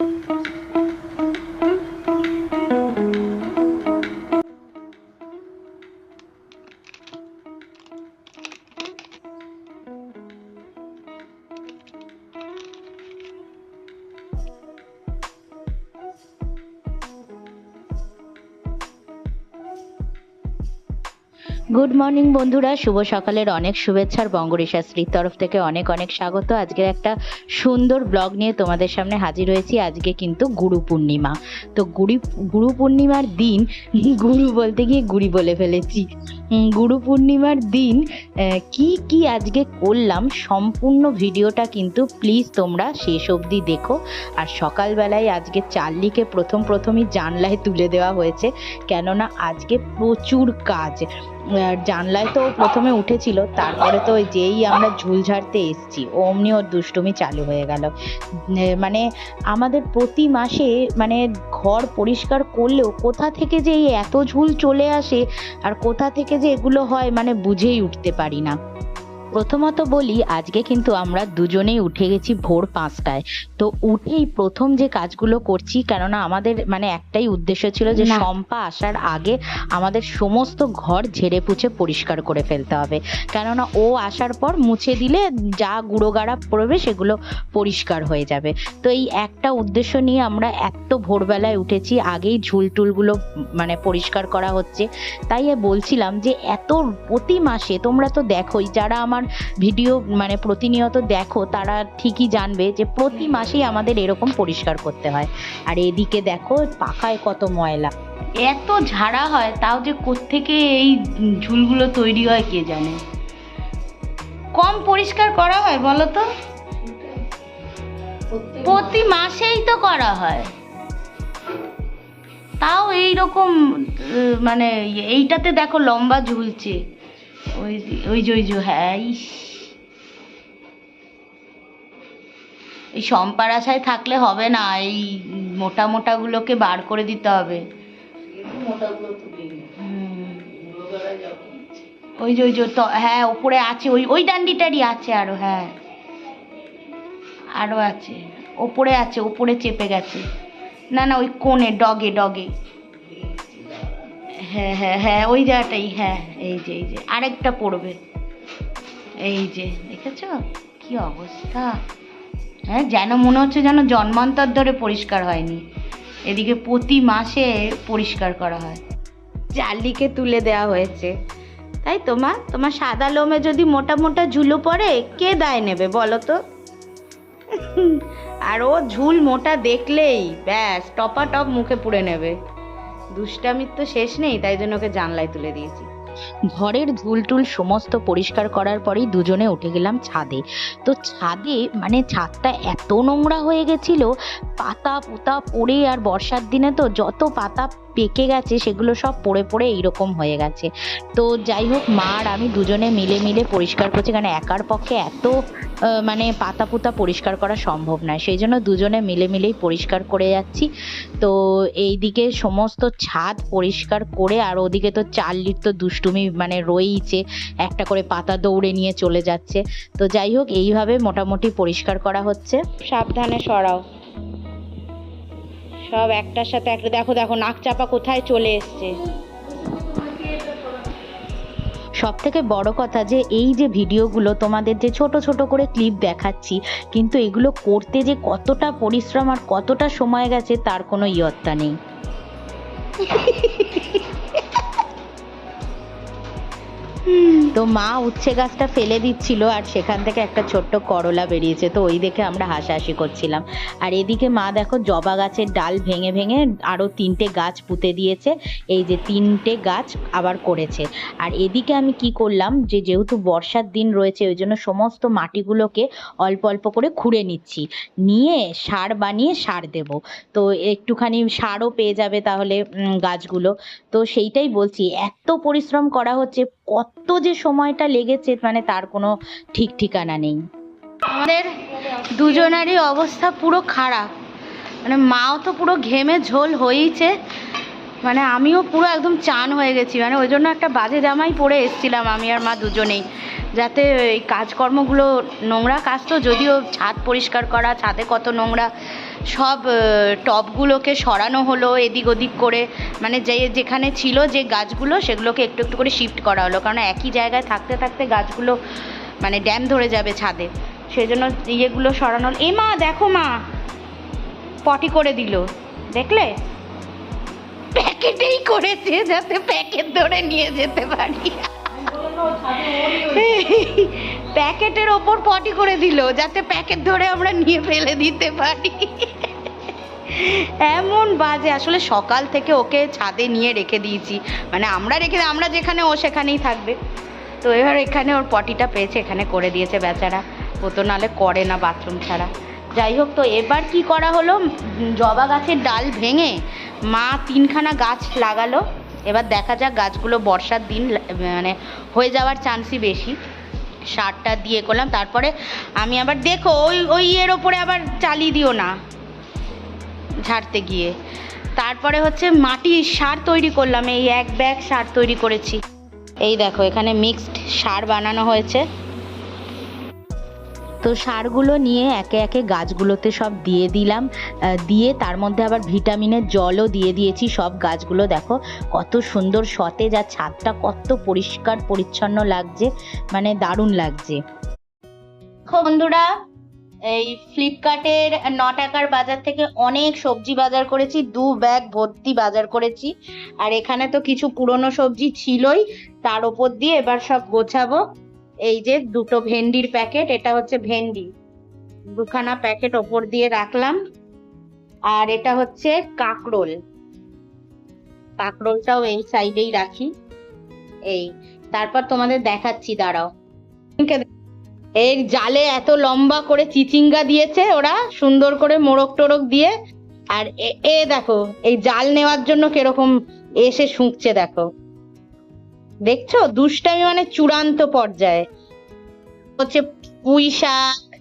Música good morning বন্ধুরা। শুভ সকালের অনেক শুভেচ্ছার বঙ্গরিশাশ্রীর তরফ থেকে অনেক অনেক স্বাগত। আজকের একটা সুন্দর ব্লগ নিয়ে তোমাদের সামনে হাজির হয়েছি। আজকে কিন্তু গুরু পূর্ণিমা। তো গুড়ি, গুরু পূর্ণিমার দিন, গুরু বলতে গিয়ে গুড়ি বলে ফেলেছি। গুরু পূর্ণিমার দিন কি কি আজকে করলাম সম্পূর্ণ ভিডিওটা কিন্তু প্লিজ তোমরা শেষ অবধি দেখো। আর সকালবেলায় আজকে চার্লিকে প্রথম প্রথমই জানলায় তুলে দেওয়া হয়েছে। কেননা আজকে প্রচুর কাজ। জানলায় তো প্রথমে উঠেছিল, তারপরে তো যেই আমরা ঝুল ঝাড়তে এসছি, অমনি ওর দুষ্টুমি চালু হয়ে গেল। মানে আমাদের প্রতি মাসে মানে ঘর পরিষ্কার করলেও কোথা থেকে যে এই এত ঝুল চলে আসে, আর কোথা থেকে যে এগুলো হয় মানে বুঝেই উঠতে পারি না। প্রথমত বলি আজকে কিন্তু আমরা দুজনেই উঠে গেছি ভোর পাঁচটায়। তো উঠেই প্রথম যে কাজগুলো করছি কেননা আমাদের মানে একটাই উদ্দেশ্য ছিল যে শম্পা আসার আগে আমাদের সমস্ত ঘর ঝেড়ে পুছে পরিষ্কার করে ফেলতে হবে। কেননা ও আসার পর মুছে দিলে যা গুঁড়ো গাড়া পড়বে সেগুলো পরিষ্কার হয়ে যাবে। তো এই একটা উদ্দেশ্য নিয়ে আমরা এত ভোরবেলায় উঠেছি আগেই ঝুল টুলগুলো মানে পরিষ্কার করা হচ্ছে। তাই বলছিলাম যে এত প্রতি মাসে তোমরা তো দেখোই যারা আমার ভিডিও মানে প্রতিনিয়ত দেখো, তারা ঠিকই জানবে যে প্রতি মাসেই আমাদের এরকম পরিষ্কার করতে হয়। আর এদিকে দেখো, পাখায় কত ময়লা। এত ঝাড়া হয়, তাও যে কোত্থেকে এই ঝুলগুলো তৈরি হয় কে জানে? কম পরিষ্কার করা হয়, বলো তো? প্রতি মাসেই তো করা হয়। তাও এই রকম মানে এইটাতে দেখো লম্বা ঝুলছে। ওই ওই যে ওই যে হ্যাঁ ইস। এই সম্পার আশায় থাকলে হবে না এই মোটা মোটাগুলোকে বার করে দিতে হবে। ওই যে ওই যে তো হ্যাঁ ওপরে আছে ওই ওই ডান্ডিটারই আছে আরও হ্যাঁ। আরও আছে ওপরে আছে ওপরে চেপে গেছে। না না ওই কোণে ডগে ডগে। হ্যাঁ হ্যাঁ হ্যাঁ ওই জায়গাটাই হ্যাঁ এই যে এই যে আরেকটা পড়বে। এই যে দেখেছ? কি অবস্থা? হ্যাঁ যেন মনে হচ্ছে যেন জন্মান্তর ধরে পরিষ্কার হয়নি। এদিকে প্রতি মাসে পরিষ্কার করা হয়। চার্লিকে তুলে দেওয়া হয়েছে। তাই তো মা? তোমার সাদা লোমে যদি মোটা মোটা ঝুলো পড়ে কে দায় নেবে বলো তো? আর ও ঝুল মোটা দেখলেই ব্যাস টপা টপ মুখে পুড়ে নেবে। দুষ্টামির তো শেষ নেই, তাই জন্য ওকে জানলায় তুলে দিয়েছি। ঘরের ঝুল টুল সমস্ত পরিষ্কার করার পরেই দুজনে উঠে গেলাম ছাদে। তো ছাদে মানে ছাদটা এত নোংরা হয়ে গেছিল, পাতা পোতা পড়ে আর বর্ষার দিনে তো যত পাতা পেকে গেছে, সেগুলো সব পড়ে পড়ে এইরকম হয়ে গেছে। তো যাই হোক, মা আর আমি দুজনে মিলে মিলে পরিষ্কার করছি, কারণ একার পক্ষে এত মানে পাতা পুতা পরিষ্কার করা সম্ভব নয়। সেই জন্য দুজনে মিলে মিলেই পরিষ্কার করে যাচ্ছি। তো এইদিকে সমস্ত ছাদ পরিষ্কার করে, আর ওদিকে তো চার্লির তো দুষ্টুমি মানে রয়েইছে, একটা করে পাতা দৌড়ে নিয়ে চলে যাচ্ছে। তো যাই হোক, এইভাবে মোটামুটি পরিষ্কার করা হচ্ছে। সাবধানে সরাও। সব একটার সাথে একটা। দেখো দেখো নাক চাপা কোথায় চলে এসছে। সব থেকে বড় কথা যে এই যে ভিডিওগুলো তোমাদের যে ছোট ছোট করে ক্লিপ দেখাচ্ছি কিন্তু এগুলো করতে যে কতটা পরিশ্রম আর কতটা সময় গেছে তার কোনো ইয়ত্তা নেই। তো মা উচ্ছে গাছটা ফেলে দিচ্ছিল আর সেখান থেকে একটা ছোট্ট করলা বেরিয়েছে। তো ওই দেখে আমরা হাসাহাসি করছিলাম। আর এদিকে মা দেখো জবা গাছের ডাল ভেঙে ভেঙে আরও তিনটে গাছ পুঁতে দিয়েছে। এই যে তিনটে গাছ আবার করেছে। আর এদিকে আমি কি করলাম যে যেহেতু বর্ষার দিন রয়েছে, ওই জন্য সমস্ত মাটিগুলোকে অল্প অল্প করে খুঁড়ে নিচ্ছি। নিয়ে সার বানিয়ে সার দেব। তো একটুখানি সারও পেয়ে যাবে তাহলে গাছগুলো। তো সেইটাই বলছি, এত পরিশ্রম করা হচ্ছে, কত যে সময়টা লেগেছে মানে তার কোনো ঠিক ঠিকানা নেই। আমাদের দুজনেরই অবস্থা পুরো খারাপ। মানে মাও তো পুরো ঘেমে ঝোল হয়েইছে। মানে আমিও পুরো একদম চান হয়ে গেছি। মানে ওই জন্য একটা বাজে জামাই পরে এসছিলাম আমি আর মা দুজনেই। যাতে এই কাজকর্মগুলো নোংরা কাজ তো, যদিও ছাদ পরিষ্কার করা, ছাদে কত নোংরা সব টবগুলোকে সরানো হলো এদিক ওদিক করে। মানে যে, যেখানে ছিল যে গাছগুলো, সেগুলোকে একটু একটু করে শিফট করা হলো। কারণ একই জায়গায় থাকতে থাকতে গাছগুলো মানে ড্যাম ধরে যাবে ছাদে। সেই জন্য ইয়েগুলো সরানো এ মা, দেখো মা, পটি করে দিল। দেখলে? প্যাকেটেই করেছে যাতে প্যাকেট ধরে নিয়ে যেতে পারি। প্যাকেটের ওপর পটি করে দিল, যাতে প্যাকেট ধরে আমরা নিয়ে ফেলে দিতে পারি। এমন বাজে, আসলে সকাল থেকে ওকে ছাদে নিয়ে রেখে দিয়েছি। মানে আমরা রেখে আমরা যেখানে, ও সেখানেই থাকবে। তো এবার এখানে ওর পটিটা পেয়েছে, এখানে করে দিয়েছে বেচারা। ও তো নাহলে করে না বাথরুম ছাড়া। যাই হোক, তো এবার কি করা হলো? জবা গাছের ডাল ভেঙে মা তিনখানা গাছ লাগালো। এবার দেখা যাক গাছগুলো বর্ষার দিন মানে হয়ে যাওয়ার চান্সই বেশি। সারটা দিয়ে করলাম। তারপরে আমি আবার দেখো, ওই ওই এর ওপরে আবার চালিয়ে দিও না। ঝাড়তে গিয়ে। তারপরে হচ্ছে মাটির সার তৈরি করলাম, এই এক ব্যাগ সার তৈরি করেছি। এই দেখো, এখানে মিক্সড সার বানানো হয়েছে। তো সারগুলো নিয়ে একে একে গাছগুলোতে সব দিয়ে দিলাম। দিয়ে তার মধ্যে আবার ভিটামিনের জলও দিয়ে দিয়েছি। সব গাছগুলো দেখো, কত সুন্দর সতেজ আর ছাদটা কত পরিষ্কার, পরিচ্ছন্ন লাগছে মানে দারুণ লাগছে। বন্ধুরা এই ফ্লিপকার্টের ন টাকার বাজার থেকে অনেক সবজি বাজার করেছি, দু ব্যাগ ভর্তি বাজার করেছি। আর এখানে তো কিছু পুরনো সবজি ছিলই, তার ওপর দিয়ে এবার সব গোছাবো। এই যে দুটো ভেন্ডির প্যাকেট, এটা হচ্ছে ভেন্ডি। দুখানা প্যাকেট ওপর দিয়ে রাখলাম। আর এটা হচ্ছে কাকরোল। কাকরোলটাও এই সাইডেই রাখি। এই, তারপর তোমাদের দেখাচ্ছি, দাঁড়াও। এর জালে এত লম্বা করে চিচিঙ্গা দিয়েছে ওরা, সুন্দর করে মোড়ক টোড়ক দিয়ে। আর এ- দেখো, এই জাল নেওয়ার জন্য কীরকম এসে শুঁকছে দেখো। দেখছ? দুষ্টামি মানে চূড়ান্ত পর্যায়ে। হচ্ছে পুঁই শাক,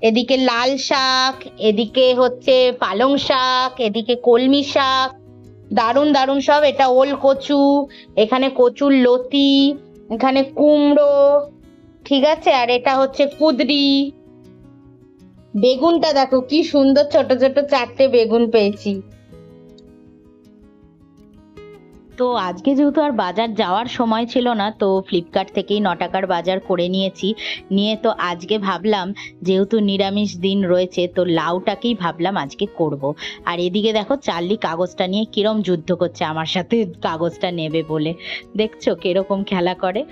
এদিকে লাল শাক, এদিকে হচ্ছে পালং শাক, এদিকে কলমি শাক। দারুণ দারুণ সব। এটা ওল কচু, এখানে কচুর লতি, এখানে কুমড়ো ঠিক আছে? আর এটা হচ্ছে কুদরি। বেগুনটা দেখো, কি সুন্দর ছোট ছোট চারটে বেগুন পেয়েছি। তো আজকে যেহেতু আর বাজার যাওয়ার সময় ছিল না, তো ফ্লিপকার্ট থেকেই ন টাকার বাজার করে নিয়েছি। নিয়ে তো আজকে ভাবলাম, যেহেতু নিরামিষ দিন রয়েছে, তো লাউটাকেই ভাবলাম আজকে করব। আর এদিকে দেখো, চার্লি কাগজটা নিয়ে কিরম যুদ্ধ করছে আমার সাথে কাগজটা নেবে বলে। দেখছ কীরকম খেলা করে?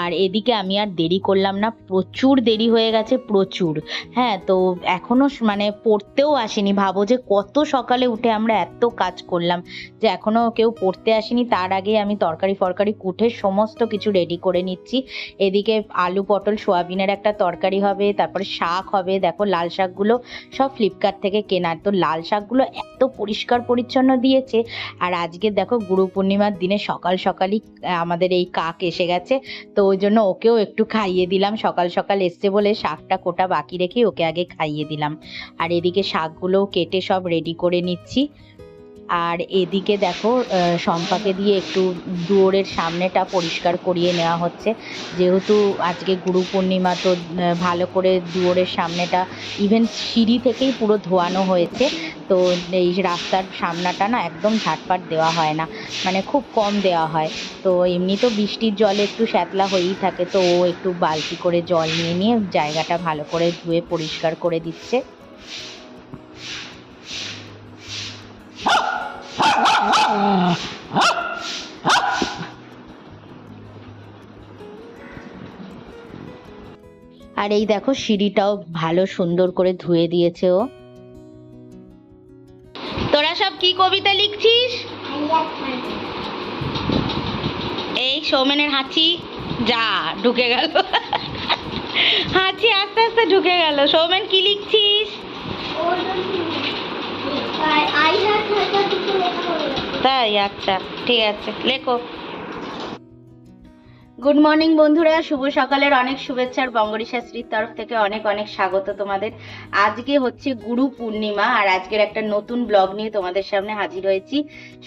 আর এদিকে আমি আর দেরি করলাম না, প্রচুর দেরি হয়ে গেছে, প্রচুর। হ্যাঁ তো এখনও মানে পড়তেও আসেনি, ভাবো যে কত সকালে উঠে আমরা এত কাজ করলাম যে এখনও কেউ পড়তে আসেনি, তার আগে আমি তরকারি ফরকারি কুটে সমস্ত কিছু রেডি করে নিচ্ছি। এদিকে আলু পটল সোয়াবিনের একটা তরকারি হবে, তারপরে শাক হবে, দেখো লাল শাকগুলো সব ফ্লিপকার্ট থেকে কেনার। তো লাল শাকগুলো এত পরিষ্কার পরিচ্ছন্ন দিয়েছে, আর আজকে দেখো গুরু পূর্ণিমার দিনে সকাল সকালই আমাদের এই কাক এসে গেছে তো ওই জন্য ওকেও একটু খাইয়ে দিলাম। সকাল সকাল এসছে বলে শাকটা কোটা বাকি রেখে ওকে আগে খাইয়ে দিলাম। আর এদিকে শাকগুলোও কেটে সব রেডি করে নিচ্ছি। আর এদিকে দেখো আহ, শম্পাকে দিয়ে একটু দুয়ারের সামনেটা পরিষ্কার করিয়ে নেওয়া হচ্ছে। যেহেতু আজকে গুরু পূর্ণিমা তো ভালো করে দুয়ারের সামনেটা ইভেন সিঁড়ি থেকেই পুরো ধোয়ানো হয়েছে। তো এই রাস্তার সামনাটা না একদম ঝাটপাট দেওয়া হয় না মানে খুব কম দেওয়া হয়। তো এমনি তো বৃষ্টির জলে একটু শ্যাতলা হয়েই থাকে তো ও একটু বালতি করে জল নিয়ে নিয়ে জায়গাটা ভালো করে ধুয়ে পরিষ্কার করে দিচ্ছে। আর এই দেখো সিঁড়িটাও ভালো সুন্দর করে ধুয়ে দিয়েছে ও। তোরা সব কি কবিতা লিখছিস? এই সৌমেনের হাঁচি যা, ঢুকে গেল। হাঁচি আস্তে আস্তে ঢুকে গেল। সৌমেন, কি লিখছিস? তাই আচ্ছা ঠিক আছে, লেখো। গুড মর্নিং বন্ধুরা। শুভ সকালের অনেক শুভেচ্ছার শাস্ত্রীর তরফ থেকে অনেক অনেক স্বাগত তোমাদের। আজকে হচ্ছে গুরু পূর্ণিমা আর আজকের একটা নতুন ব্লগ নিয়ে তোমাদের সামনে হাজির হয়েছি।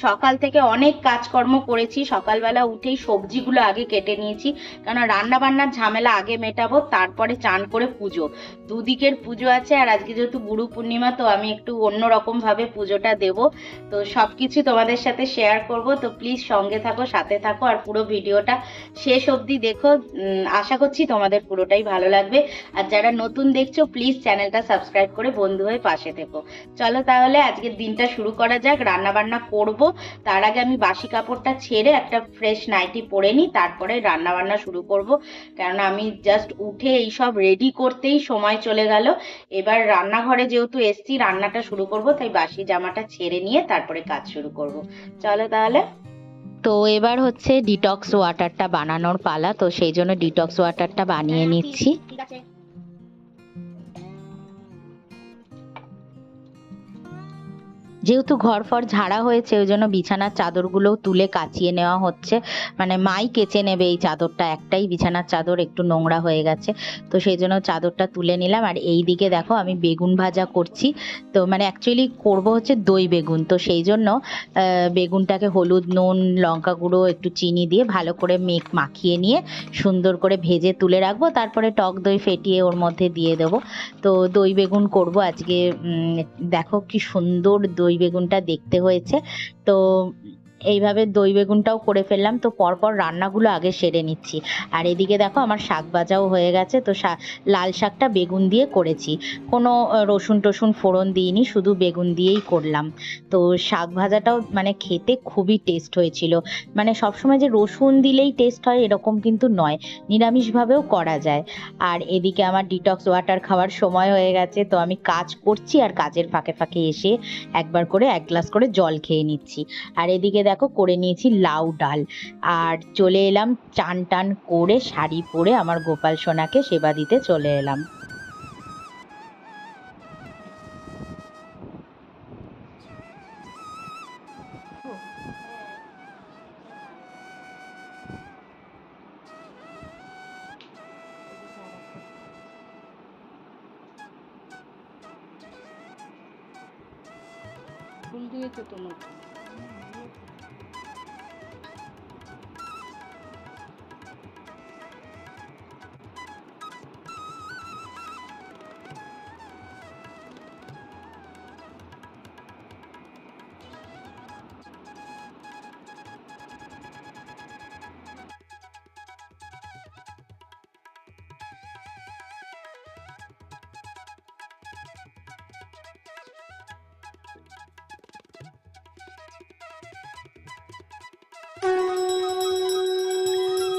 সকাল থেকে অনেক কাজকর্ম করেছি। সকালবেলা উঠেই সবজিগুলো আগে কেটে নিয়েছি কারণ রান্না বান্নার ঝামেলা আগে মেটাবো, তারপরে চান করে পুজো। দুদিকের পুজো আছে আর আজকে যেহেতু গুরু পূর্ণিমা, তো আমি একটু অন্যরকম ভাবে পুজোটা দেব। তো সবকিছু তোমাদের সাথে শেয়ার করব। তো প্লিজ সঙ্গে থাকো, সাথে থাকো আর পুরো ভিডিওটা শেষ অবধি দেখো। আশা করছি তোমাদের পুরোটাই ভালো লাগবে। আর যারা নতুন দেখছ প্লিজ চ্যানেলটা সাবস্ক্রাইব করে বন্ধু হয়ে পাশে থেকো। চলো তাহলে আজকের দিনটা শুরু করা যাক। রান্না বান্না করব। তার আগে আমি বাসি কাপড়টা ছেড়ে একটা ফ্রেশ নাইটি পরে নিই, তারপরে রান্না বান্না শুরু করব। কারণ আমি জাস্ট উঠে এই সব রেডি করতেই সময় চলে গেল। এবার রান্নাঘরে যেহেতু এসছি, রান্নাটা শুরু করব, তাই বাসি জামাটা ছেড়ে নিয়ে তারপরে কাজ শুরু করব। চলো তাহলে। তো এবার হচ্ছে ডিটক্স ওয়াটারটা বানানোর পালা তো সেই জন্য ডিটক্স ওয়াটারটা বানিয়ে নিচ্ছি। যেহেতু ঘর ফর ঝাড়া হয়েছে, ওই জন্য বিছানার চাদরগুলোও তুলে কাচিয়ে নেওয়া হচ্ছে। মানে মাই কেচে নেবে এই চাদরটা, একটাই বিছানার চাদর, একটু নোংরা হয়ে গেছে। তো সেই জন্য চাদরটা তুলে নিলাম। আর এই দিকে দেখো, আমি বেগুন ভাজা করছি। তো মানে অ্যাকচুয়ালি করব হচ্ছে দই বেগুন। তো সেই জন্য বেগুনটাকে হলুদ, নুন, লঙ্কা গুঁড়ো, একটু চিনি দিয়ে ভালো করে মেখ মাখিয়ে নিয়ে সুন্দর করে ভেজে তুলে রাখব। তারপরে টক দই ফেটিয়ে ওর মধ্যে দিয়ে দেবো। তো দই বেগুন করব আজকে। দেখো কি সুন্দর দই বেগুনটা দেখতে হয়েছে। তো এইভাবে দই বেগুনটাও করে ফেললাম। তো পরপর রান্নাগুলো আগে সেরে নিচ্ছি। আর এদিকে দেখো আমার শাক ভাজাও হয়ে গেছে। তো লাল শাকটা বেগুন দিয়ে করেছি। কোনো রসুন টসুন ফোড়ন দিইনি, শুধু বেগুন দিয়েই করলাম। তো শাক ভাজাটাও মানে খেতে খুবই টেস্ট হয়েছিল। মানে সবসময় যে রসুন দিলেই টেস্ট হয় এরকম কিন্তু নয়। নিরামিষভাবেও করা যায়। আর এদিকে আমার ডিটক্স ওয়াটার খাওয়ার সময় হয়ে গেছে। তো আমি কাজ করছি আর কাজের ফাঁকে ফাঁকে এসে একবার করে এক গ্লাস করে জল খেয়ে নিচ্ছি। আর এদিকে দেখো, করে নিয়েছি লাউ ডাল। আর চলে এলাম, চান টান করে শাড়ি পরে আমার গোপাল সোনাকে সেবা দিতে চলে এলাম।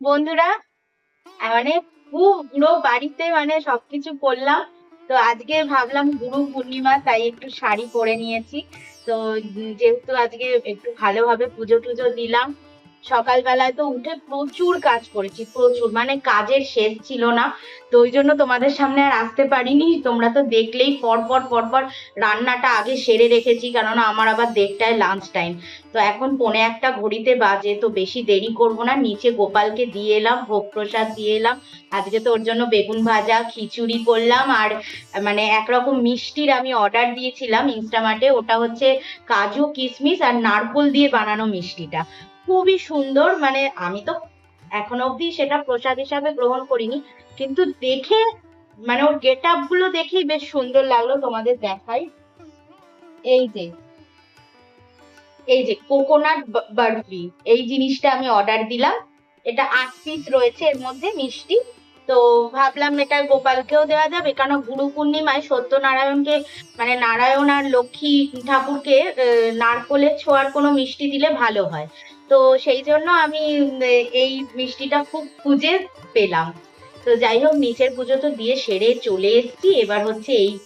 বন্ধুরা মানে খুব পুরো বাড়িতে মানে সবকিছু করলাম। তো আজকে ভাবলাম গুরু পূর্ণিমা, তাই একটু শাড়ি পরে নিয়েছি। তো যেহেতু আজকে একটু ভালোভাবে পুজো টুজো দিলাম সকালবেলায় তো উঠে প্রচুর কাজ করেছি, প্রচুর। মানে কাজের শেষ ছিল না, তো ওই জন্য তোমাদের সামনে আর আসতে পারিনি। তোমরা তো দেখলেই পরপর পরপর রান্নাটা আগে সেরে রেখেছি, কেননা আমার আবার দেড়টায় লাঞ্চ টাইম তো এখন পৌনে একটা ঘড়িতে বাজে, তো বেশি দেরি করব না। নিচে গোপালকে দিয়ে এলাম, ভোগ প্রসাদ দিয়ে এলাম। আজকে তো ওর জন্য বেগুন ভাজা, খিচুড়ি করলাম, আর মানে একরকম মিষ্টির আমি অর্ডার দিয়েছিলাম ইনস্টামার্টে। ওটা হচ্ছে কাজু, কিশমিশ আর নারকোল দিয়ে বানানো মিষ্টিটা। খুবই সুন্দর মানে আমি তো এখন অবধি সেটা প্রসাদ হিসাবে গ্রহণ করিনি, কিন্তু দেখে মানে ওর গেট আপগুলো দেখেই বেশ সুন্দর লাগল তোমাদের দেখাই এই যে এই যে কোকোনাট বার্ফি এই জিনিসটা আমি অর্ডার দিলাম। এটা আট পিস রয়েছে, এর মধ্যে মিষ্টি। তো ভাবলাম এটা গোপালকেও দেওয়া যাবে কারণ গুরু পূর্ণিমায় সত্যনারায়ণকে মানে নারায়ণ আর লক্ষ্মী ঠাকুরকে নারকোলের ছোঁয়ার কোনো মিষ্টি দিলে ভালো হয়। তো সেই জন্য আমি এই মিষ্টিটা খুব খুঁজে পেলাম। তো যাই হোক, নিচের পুজো তো দিয়ে সেরে চলে এসেছি। এবার হচ্ছে এই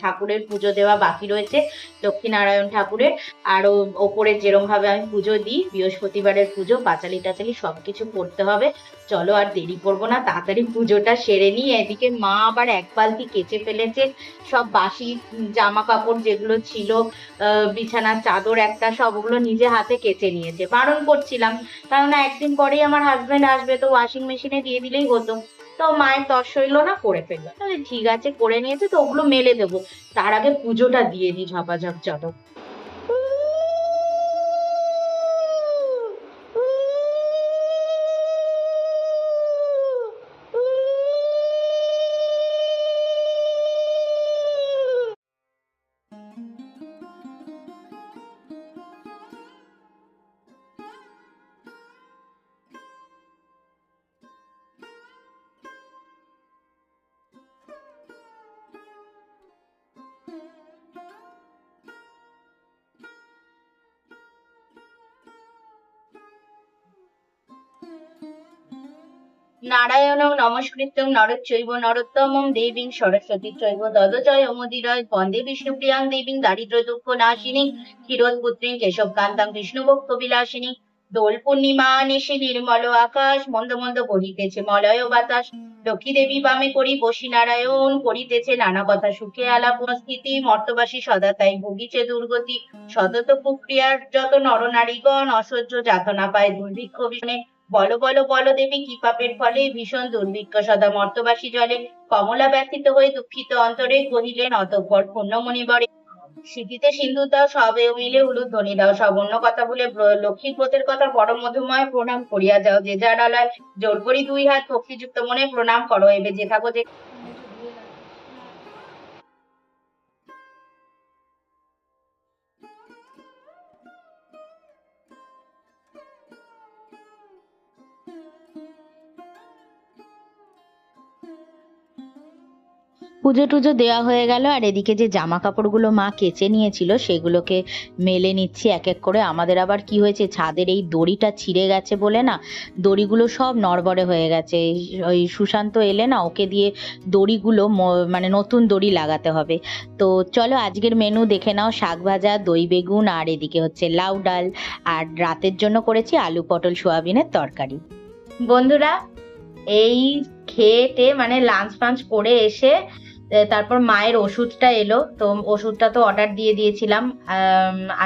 ঠাকুরের পুজো দেওয়া বাকি রয়েছে লক্ষ্মীনারায়ণ ঠাকুরের। আর ও- ওপরে যেরকম ভাবে আমি পুজো দিই, বৃহস্পতিবারের পুজো পাঁচালি টাচালি সবকিছু করতে হবে। চলো আর দেরি করব না, তাড়াতাড়ি পুজোটা সেরে নিই। এদিকে মা আবার এক বালতি কেচে ফেলেছে, সব বাসি জামা কাপড় যেগুলো ছিল বিছানার চাদর একটা সব ওগুলো নিজে হাতে কেচে নিয়েছে। বারণ করছিলাম কারণ একদিন পরেই আমার হাজবেন্ড আসবে, তো ওয়াশিং মেশিনে দিয়ে দিলেই হতো। তো মায়ের দশ হইল না, করে ফেলল। ঠিক আছে, করে নিয়েছে, তো ওগুলো মেলে দেবো। তার আগে পুজোটা দিয়ে দিই, ঝপাঝপ চলো নমস্কৃত্যং নরচৈব নরোত্তমং দেবীং সরস্বতী চৈব দদজয় অমুদিরয় বন্দে বিষ্ণুপ্রিয়াং দেবীং দারিদ্র দুঃখ নাশিনী ক্ষীরোৎপুত্রীং কেশবকান্তাং বিষ্ণুভক্ত বিলাসিনী। দোল পূর্ণিমা নিশি নির্মল আকাশ, মন্দ মন্দ বহিতেছে মলয় বাতাস। লক্ষ্মী দেবী বামে করি বসি নারায়ণ, করিতেছে নানা কথা সুখে আলাপ স্থিতি মর্তবাসী সদা তাই ভুগিছে দুর্গতি। সতত প্রক্রিয়ার যত নরনারীগণ অসহ্য যাতনা পায় দুর্ভিক্ষ ভীষণে বল, বলো বলো দেবী, কি পাপের ফলে ভীষণ দুর্ভিক্ষ সদা মর্তবাসী জলে। কমলা ব্যথিত হয়ে দুঃখিত অন্তরে কহিলেন, অতঃপর পুণ্যমণিবরে, স্মৃতিতে সিন্ধু দাও, সবে মিলে হলুদ ধ্বনি দাও, সব অন্য কথা বলে লক্ষ্মী ব্রতের কথা পরম মধুময় প্রণাম করিয়া যাও, যে যার আলায় জোর করি দুই হাত ভক্তিযুক্ত মনে প্রণাম করো, এবে যে থাকো যে পুজো টুজো দেওয়া হয়ে গেল আর এদিকে যে জামা কাপড়গুলো মা কেচে নিয়েছিল সেগুলোকে মেলে নিচ্ছি এক এক করে। আমাদের আবার কি হয়েছে? ছাদের এই দড়িটা ছিঁড়ে গেছে বলে না? দড়িগুলো সব নড়বড়ে হয়ে গেছে। ওই সুশান্ত এলে না, ওকে দিয়ে দড়িগুলো মানে নতুন দড়ি লাগাতে হবে। তো চলো আজকের মেনু দেখে নাও, শাক ভাজা, দই বেগুন আর এদিকে হচ্ছে লাউ ডাল। আর রাতের জন্য করেছি আলু পটল সোয়াবিনের তরকারি। বন্ধুরা, এই খেয়েটে মানে লাঞ্চ ফাঞ্চ করে এসে তারপর মায়ের ওষুধটা এলো, তো ওষুধটা তো অর্ডার দিয়ে দিয়েছিলাম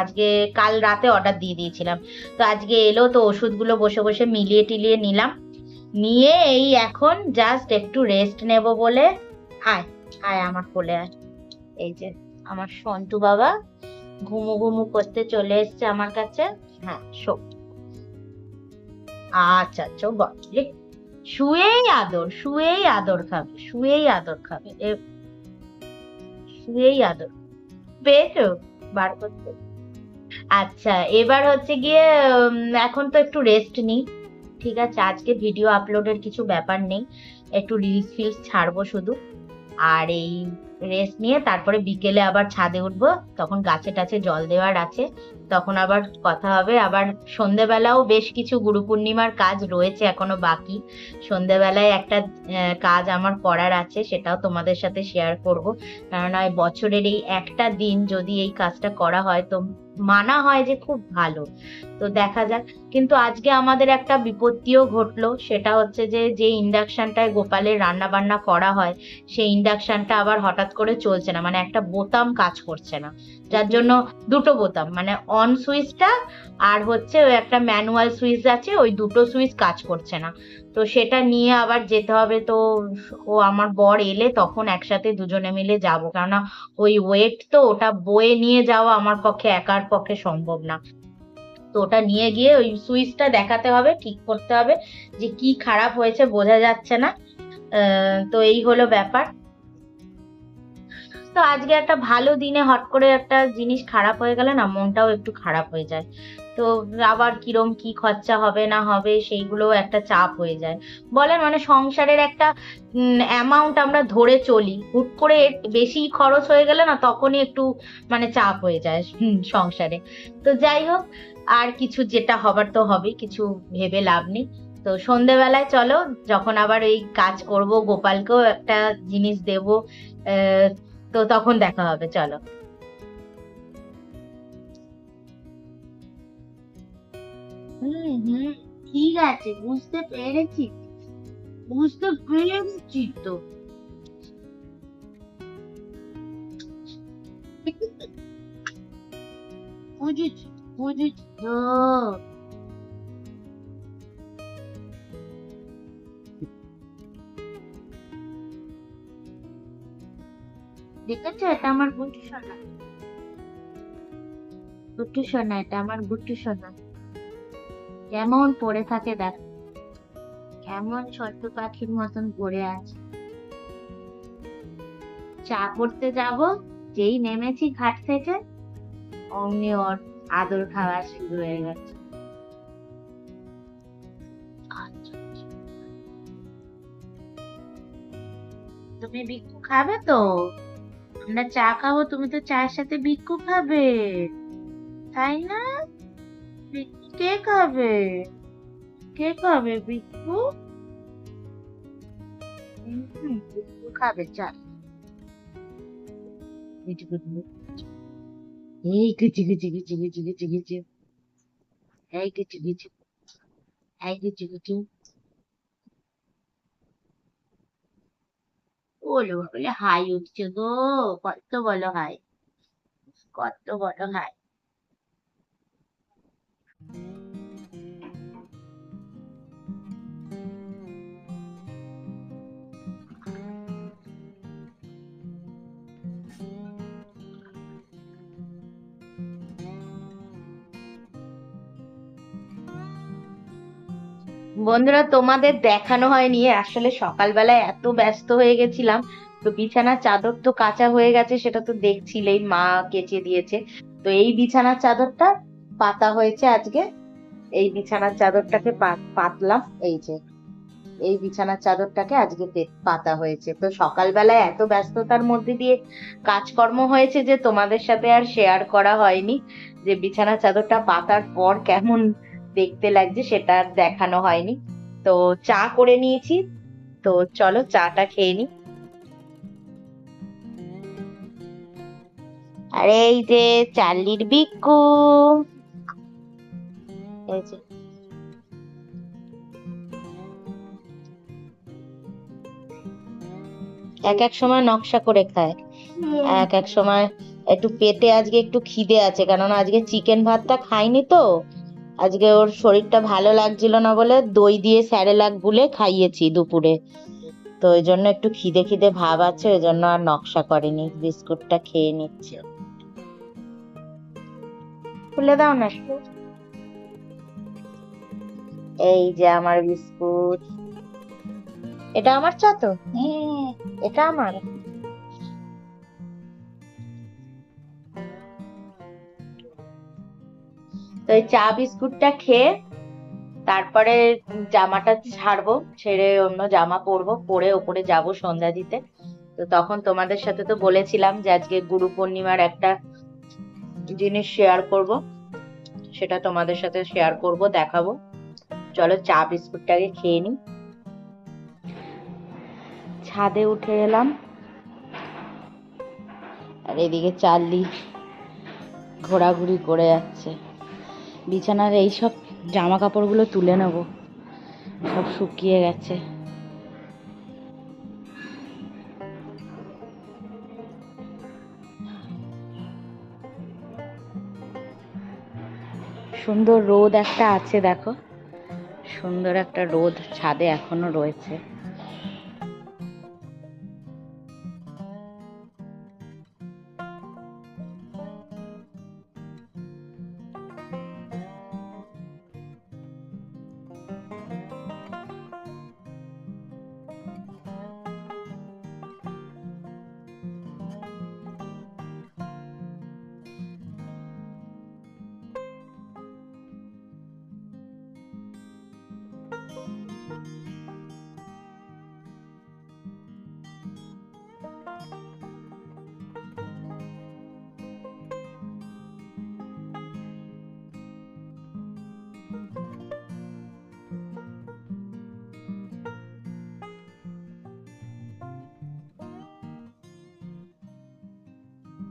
আজকে কাল রাতে অর্ডার দিয়ে দিয়েছিলাম। তো আজকে এলো, তো ওষুধগুলো বসে বসে মিলিয়ে টিলিয়ে নিলাম। নিয়ে এই এখন জাস্ট একটু রেস্ট নেব বলে, আয় আয় আমার কোলে আয়। এই যে আমার সন্টু বাবা ঘুমু ঘুমু করতে চলে এসছে আমার কাছে। হ্যাঁ শো। আচ্ছা আচ্ছা বলে শুয়েই আদর শুয়েই আদর খাবে, শুয়েই আদর খাবে। এ আদর পেয়েছ বার করতে। আচ্ছা এবার হচ্ছে গিয়ে এখন তো একটু রেস্ট নিই। ঠিক আছে, আজকে ভিডিও আপলোডের কিছু ব্যাপার নেই। একটু রিলস ফিলস ছাড়বো শুধু। আর এই রেস্ট নিয়ে তারপরে বিকেলে আবার ছাদে উঠবো, তখন গাছে টাছে জল দেওয়ার আছে। তখন আবার কথা হবে। আবার সন্ধেবেলাও বেশ কিছু গুরু পূর্ণিমার কাজ রয়েছে এখনও বাকি। সন্ধেবেলায় একটা কাজ আমার করার আছে, সেটাও তোমাদের সাথে শেয়ার করব। এই বছরের এই একটা দিন যদি এই কাজটা করা হয়, তো মানা হয় যে খুব ভালো। তো দেখা যাক। কিন্তু আজকে আমাদের একটা বিপত্তিও ঘটলো। সেটা হচ্ছে যে যে ইন্ডাকশনটায় গোপালের রান্না বান্না করা হয়, সেই ইন্ডাকশনটা আবার হঠাৎ করে চলছে না। মানে একটা বোতাম কাজ করছে না। যার জন্য দুটো বোতাম মানে অন সুইচটা আর হচ্ছে ওই একটা ম্যানুয়াল সুইচ আছে, ওই দুটো সুইচ কাজ করছে না। তো সেটা নিয়ে আবার যেতে হবে। তো ও আমার বর এলে তখন একসাথে দুজনে মিলে যাব। কেননা ওই ওয়েট তো ওটা বয়ে নিয়ে যাওয়া আমার পক্ষে একার পক্ষে সম্ভব না। তো ওটা নিয়ে গিয়ে ওই সুইচটা দেখাতে হবে, ঠিক করতে হবে যে কি খারাপ হয়েছে, বোঝা যাচ্ছে না। তো এই হলো ব্যাপার। তো আজকে একটা ভালো দিনে হট করে একটা জিনিস খারাপ হয়ে গেলে না মনটাও একটু খারাপ হয়ে যায়। তো আবার কিরম কি খরচা হবে না হবে সেইগুলো একটা চাপ হয়ে যায়। বলেন মানে সংসারের একটা অ্যামাউন্ট আমরা ধরে চলি। হুট করে বেশি খরচ হয়ে গেলে না তখনই একটু মানে চাপ হয়ে যায় সংসারে। তো যাই হোক, আর কিছু যেটা হবার তো হবে কিছু ভেবে লাভ নেই। তো সন্ধেবেলায় চলো, যখন আবার এই কাজ করব, গোপালকেও একটা জিনিস দেব তো তখন দেখা হবে, চলো। হুম হুম, ঠিক আছে, বুঝতে পেরেছি। বুঝতে পেরেছি তো। বুঝেছি বুঝেছি দেখেছ? এটা আমার সোনা। সোনা, এটা আমার সোনা। কেমন পড়ে থাকে দেখ। কেমন পাখির মতন পড়ে আছে। চা করতে যাব, যেই নেমেছি ঘাট থেকে, অমনি ওর আদর খাওয়া শুরু হয়ে গেছে। তুমি বিক্ষু খাবে তো? আমরা চা খাব তুমি তো চায়ের সাথে বিক্কু খাবে। তাই না? কে খাবে? কে খাবে হুম, খাবে চা। এই গুচি গুচি গুচি গুচি গুচি গুচি। এই গুচি গুচি। এই গুচি গুচি। বলো বলে হাই উঠছে গো কত বলো হাই কত বলো হাই বন্ধুরা, তোমাদের দেখানো হয়নি। আসলে সকালবেলায় এত ব্যস্ত হয়ে গেছিলাম। তো বিছানার চাদর তো কাঁচা হয়ে গেছে, সেটা তো দেখছিলেই মা কেচে দিয়েছে। তো এই বিছানার চাদরটা পাতা হয়েছে আজকে। এই বিছানার চাদরটাকে পাতলাম, এই যে। এই বিছানার চাদরটাকে আজকে পাতা হয়েছে। তো সকালবেলায় এত ব্যস্ততার মধ্যে দিয়ে কাজকর্ম হয়েছে যে তোমাদের সাথে আর শেয়ার করা হয়নি যে বিছানার চাদরটা পাতার পর কেমন দেখতে লাগছে সেটা আর দেখানো হয়নি। তো চা করে নিয়েছি। তো চলো চাটা খেয়ে নি। আরে এই যে চার্লির এই এক এক সময় নকশা করে খায়। এক এক সময় একটু পেটে আজকে একটু খিদে আছে কেননা আজকে চিকেন ভাতটা খাইনি তো। আজকে ওর শরীরটা ভালো লাগছিল না বলে দই দিয়ে স্যারেলাক গুলে খাইয়েছি দুপুরে। তো ওই জন্য একটু খিদে খিদে ভাব আছে ওই জন্য আর নকশা করেনি বিস্কুটটা খেয়ে নিচ্ছে। খুলে দাও না। এই যে আমার বিস্কুট। এটা আমার চা তো? হ্যাঁ। এটা আমার? তো এই চা বিস্কুটটা খেয়ে তারপরে জামাটা ছাড়বো, ছেড়ে অন্য জামা পরবো, পরে ওপরে যাব সন্ধ্যা দিতে। তো তখন তোমাদের সাথে তো বলেছিলাম যে আজকে গুরু পূর্ণিমার একটা জিনিস শেয়ার করব। সেটা তোমাদের সাথে শেয়ার করব, দেখাবো। চলো চা বিস্কুটটাকে খেয়ে নিই। ছাদে উঠে এলাম। আর এদিকে চার্লি ঘোরাঘুরি করে যাচ্ছে। বিছানার এই সব জামা কাপড়গুলো তুলে নেব। সব শুকিয়ে গেছে। সুন্দর রোদ একটা আছে, দেখো। সুন্দর একটা রোদ ছাদে এখনও রয়েছে।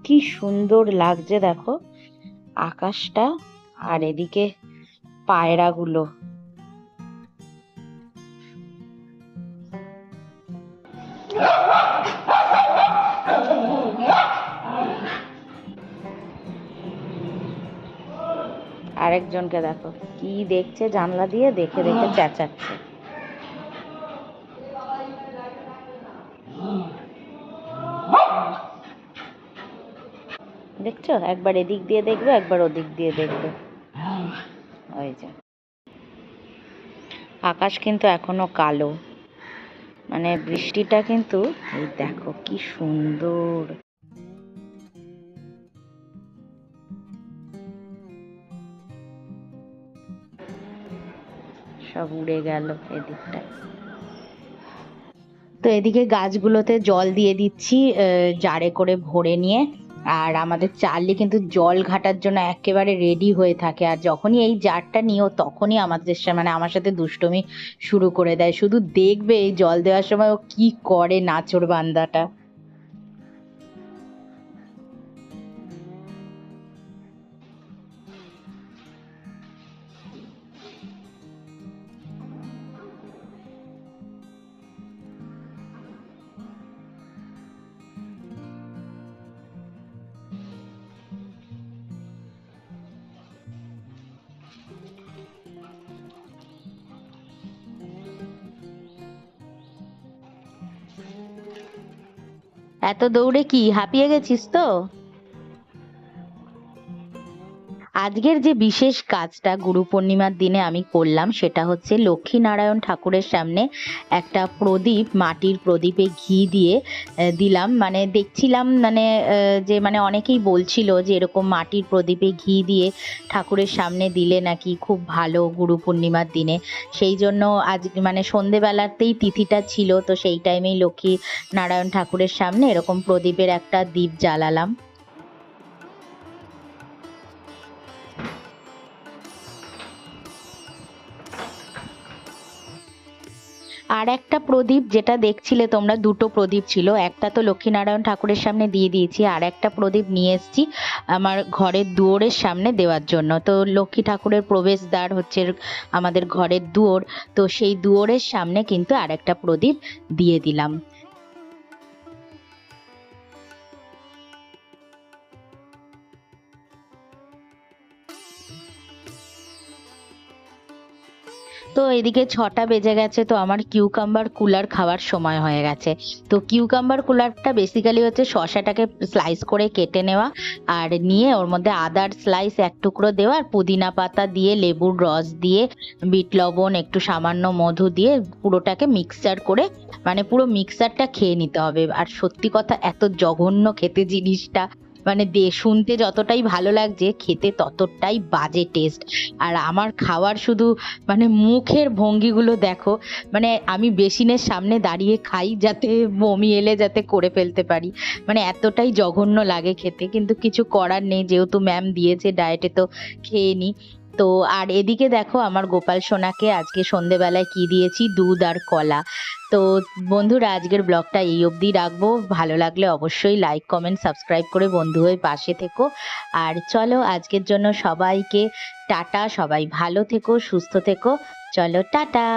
কি সুন্দর লাগছে দেখো। আকাশটা আর এদিকে পায়রা পায়রাগুলো। আরেকজনকে দেখো কি দেখছে জানলা দিয়ে দেখে দেখে চেঁচাচ্ছে। দেখছ? একবার এদিক দিয়ে দেখবে, একবার ওদিক দিয়ে দেখবে। ওই যে। আকাশ কিন্তু এখনও কালো। মানে বৃষ্টিটা কিন্তু, এই দেখো কি সুন্দর। সব উড়ে গেল এদিকটায়। তো এদিকে গাছগুলোতে জল দিয়ে দিচ্ছি জারে করে ভরে নিয়ে। আর আমাদের চার্লি কিন্তু জল ঘাটার জন্য একেবারে রেডি হয়ে থাকে। আর যখনই এই জারটা নিও, তখনই আমাদের মানে আমার সাথে দুষ্টুমি শুরু করে দেয়। শুধু দেখবে এই জল দেওয়ার সময় ও কী করে নাচোড় বান্দাটা। এত দৌড়ে কি হাঁপিয়ে গেছিস তো? আজকের যে বিশেষ কাজটা গুরু পূর্ণিমার দিনে আমি করলাম, সেটা হচ্ছে লক্ষ্মী নারায়ণ ঠাকুরের সামনে একটা প্রদীপ, মাটির প্রদীপে ঘি দিয়ে দিলাম। মানে দেখছিলাম মানে যে মানে অনেকেই বলছিল যে এরকম মাটির প্রদীপে ঘি দিয়ে ঠাকুরের সামনে দিলে নাকি খুব ভালো গুরু পূর্ণিমার দিনে। সেই জন্য আজ মানে সন্ধেবেলাতেই তিথিটা ছিল, তো সেই টাইমেই লক্ষ্মী নারায়ণ ঠাকুরের সামনে এরকম প্রদীপের একটা দীপ জ্বালালাম। আর একটা প্রদীপ যেটা দেখছিলে তোমরা, দুটো প্রদীপ ছিল। একটা তো লক্ষ্মীনারায়ণ ঠাকুরের সামনে দিয়ে দিয়েছি, আর একটা প্রদীপ নিয়ে এসেছি আমার ঘরের দুয়ারের সামনে দেওয়ার জন্য। তো লক্ষ্মী ঠাকুরের প্রবেশদ্বার হচ্ছে আমাদের ঘরের দুয়ার, তো সেই দুয়ারের সামনে কিন্তু আর একটা প্রদীপ দিয়ে দিলাম। তো এদিকে ছটা বেজে গেছে, তো আমার কিউকাম্বার কুলার খাওয়ার সময় হয়ে গেছে। তো কিউকাম্বার কুলারটা বেসিক্যালি হচ্ছে শসাটাকে স্লাইস করে কেটে নেওয়া আর নিয়ে ওর মধ্যে আদার স্লাইস এক টুকরো দেওয়া আর পুদিনা পাতা দিয়ে, লেবুর রস দিয়ে, বিট লবণ, একটু সামান্য মধু দিয়ে পুরোটাকে মিক্সচার করে মানে পুরো মিক্সারটা খেয়ে নিতে হবে। আর সত্যি কথা, এত জঘন্য খেতে জিনিসটা। মানে দে, শুনতে যতটাই ভালো লাগছে, খেতে ততটাই বাজে টেস্ট আর আমার খাওয়ার শুধু মানে মুখের ভঙ্গিগুলো দেখো মানে আমি বেসিনের সামনে দাঁড়িয়ে খাই যাতে বমি এলে যাতে করে ফেলতে পারি। মানে এতটাই জঘন্য লাগে খেতে, কিন্তু কিছু করার নেই, যেহেতু ম্যাম দিয়েছে ডায়েটে তো খেয়ে নি। তো আর এদিকে দেখো আমার গোপাল সোনাকে আজকে সন্ধেবেলায় কি দিয়েছি? দুধ আর কলা। তো বন্ধুরা, আজকের ব্লগটা এই অবধি রাখব। ভালো লাগলে অবশ্যই লাইক কমেন্ট সাবস্ক্রাইব করে বন্ধু হয়ে পাশে থেকো। আর চলো আজকের জন্য সবাইকে টাটা, সবাই ভালো থেকো, সুস্থ থেকো। চলো টাটা।